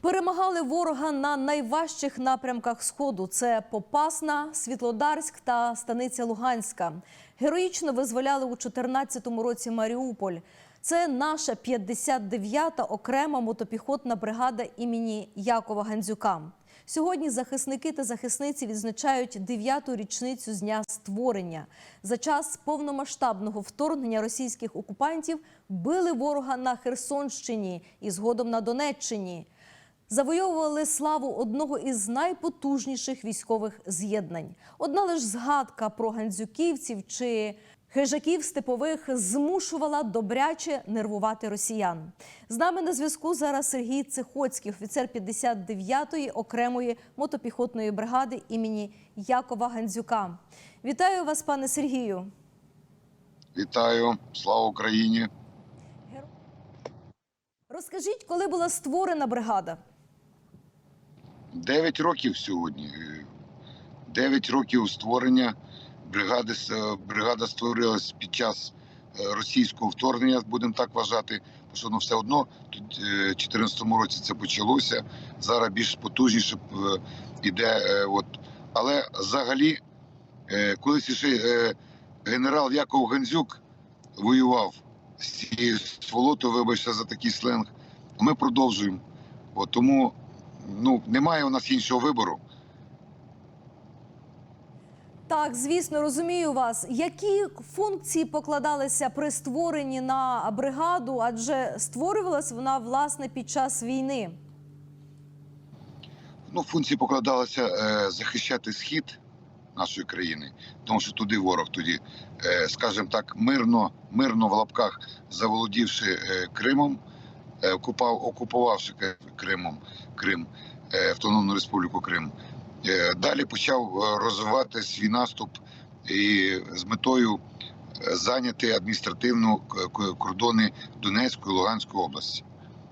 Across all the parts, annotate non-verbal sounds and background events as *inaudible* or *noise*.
Перемагали ворога на найважчих напрямках сходу: це Попасна, Світлодарськ та Станиця Луганська. Героїчно визволяли у 14-му році Маріуполь. Це наша 59-та окрема мотопіхотна бригада імені Якова Гандзюка. Сьогодні захисники та захисниці відзначають дев'яту річницю з дня створення. За час повномасштабного вторгнення російських окупантів били ворога на Херсонщині і згодом на Донеччині. Завойовували славу одного із найпотужніших військових з'єднань. Одна лише згадка про гандзюківців чи хижаків степових змушувала добряче нервувати росіян. З нами на зв'язку зараз Сергій Цихоцький, офіцер 59-ї окремої мотопіхотної бригади імені Якова Гандзюка. Вітаю вас, пане Сергію. Вітаю, слава Україні. Розкажіть, коли була створена бригада? Дев'ять років сьогодні. Е, Дев'ять років створення бригади. е, Бригада створилась під час е, російського вторгнення, будемо так вважати. Що ну, все одно тут е, в 2014 році це почалося. Зараз більш потужніше е, іде. е, От. Але взагалі, е, колись ще е, генерал Яков Гандзюк воював з цією сволотою, вибачте за такий сленг. Ми продовжуємо. От, тому ну, немає у нас іншого вибору. Так, звісно, розумію вас. Які функції покладалися при створенні на бригаду? Адже створювалась вона власне під час війни. Ну, функції покладалися е, захищати схід нашої країни, тому що туди ворог тоді, е, скажімо так, мирно, мирно в лапках заволодівши е, Кримом, окупав, окупувавши Кримом Крим, е, Автономну Республіку Крим. Е, далі почав е, розвивати свій наступ і з метою е, зайняти адміністративно кордони Донецької і Луганської області.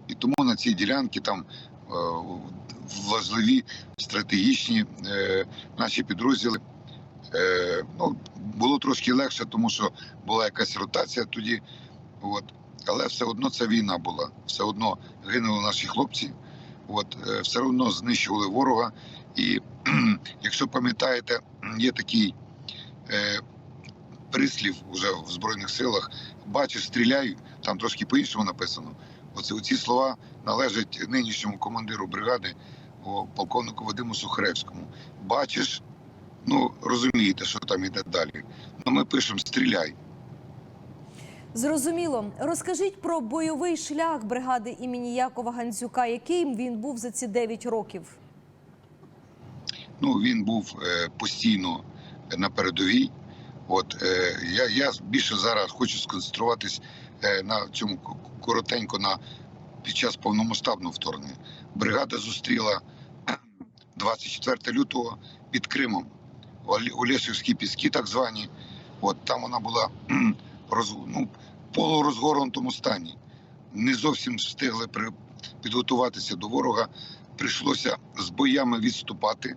І тому на цій ділянці там е, важливі стратегічні е, наші підрозділи. Е, ну, було трошки легше, тому що була якась ротація тоді. От. Але все одно це війна була. Все одно гинули наші хлопці, от, е, все одно знищували ворога. І якщо пам'ятаєте, є такий е, прислів уже в Збройних силах: бачиш, стріляй, там трошки по-іншому написано. Оце оці слова належать нинішньому командиру бригади, о, полковнику Вадиму Сухаревському. Бачиш, ну розумієте, що там іде далі. Ну ми пишемо стріляй. Зрозуміло. Розкажіть про бойовий шлях бригади імені Якова Гандзюка, яким він був за ці 9 років. Ну він був е, постійно на передовій. От е, я, я більше зараз хочу сконцентруватись е, на цьому коротенько на під час повномасштабного вторгнення. Бригада зустріла *clears throat* 24 лютого під Кримом у у піски, так звані. От там вона була *clears throat* роз, ну, полурозгорнутому стані. Не зовсім встигли при, підготуватися до ворога. Прийшлося з боями відступати,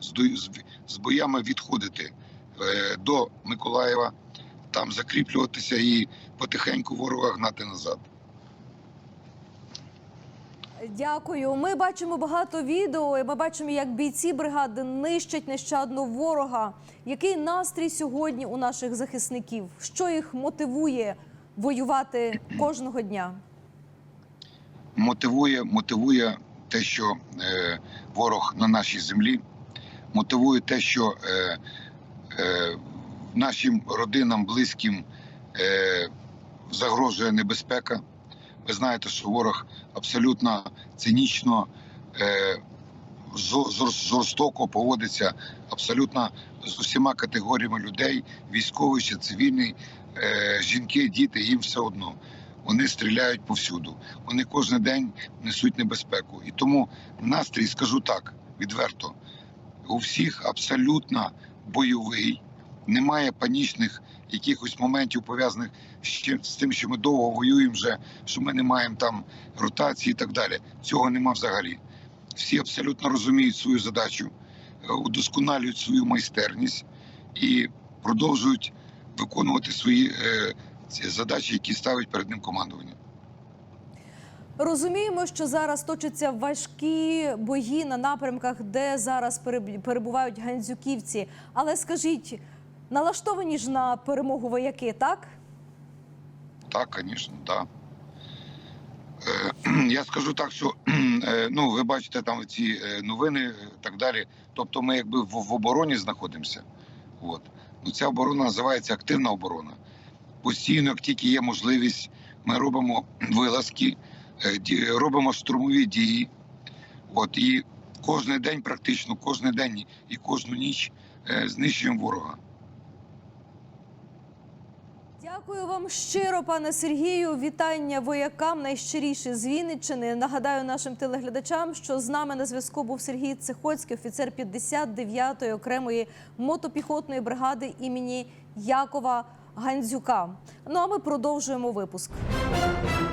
з, з, з боями відходити е, до Миколаєва, там закріплюватися і потихеньку ворога гнати назад. Дякую. Ми бачимо багато відео. і Ми бачимо, як бійці бригади нищать нещадно ворога. Який настрій сьогодні у наших захисників? Що їх мотивує воювати кожного дня? мотивує, мотивує те, що е, ворог на нашій землі, мотивує те, що е, е, нашим родинам, близьким е, загрожує небезпека. Ви знаєте, що ворог абсолютно цинічно, е, жор- жор- жорстоко поводиться абсолютно з усіма категоріями людей, військовий чи цивільний, е, жінки, діти, їм все одно. Вони стріляють повсюду. Вони кожен день несуть небезпеку. І тому настрій, скажу так, відверто, у всіх абсолютно бойовий, немає панічних якихось моментів пов'язаних з тим, що ми довго воюємо вже, що ми не маємо там ротації і так далі. Цього нема взагалі. Всі абсолютно розуміють свою задачу, е, удосконалюють свою майстерність і продовжують виконувати свої е, задачі, які ставить перед ним командування. Розуміємо, що зараз точаться важкі бої на напрямках, де зараз перебувають гандзюківці. Але скажіть, налаштовані ж на перемогу вояки, так? Так, звісно, так. Е, *clears throat* Я скажу так, що *clears throat* е, ну, ви бачите там ці е, новини і так далі. Тобто ми якби в, обороні знаходимося. От. Ну, ця оборона називається активна оборона. Постійно, як тільки є можливість, ми робимо *clears throat* вилазки, робимо штурмові дії. От, і кожен день, практично, кожен день і кожну ніч знищуємо ворога. Дякую вам щиро, пане Сергію. Вітання воякам найщиріші з Вінниччини. Нагадаю нашим телеглядачам, що з нами на зв'язку був Сергій Цихоцький, офіцер 59-ї окремої мотопіхотної бригади імені Якова Гандзюка. Ну а ми продовжуємо випуск.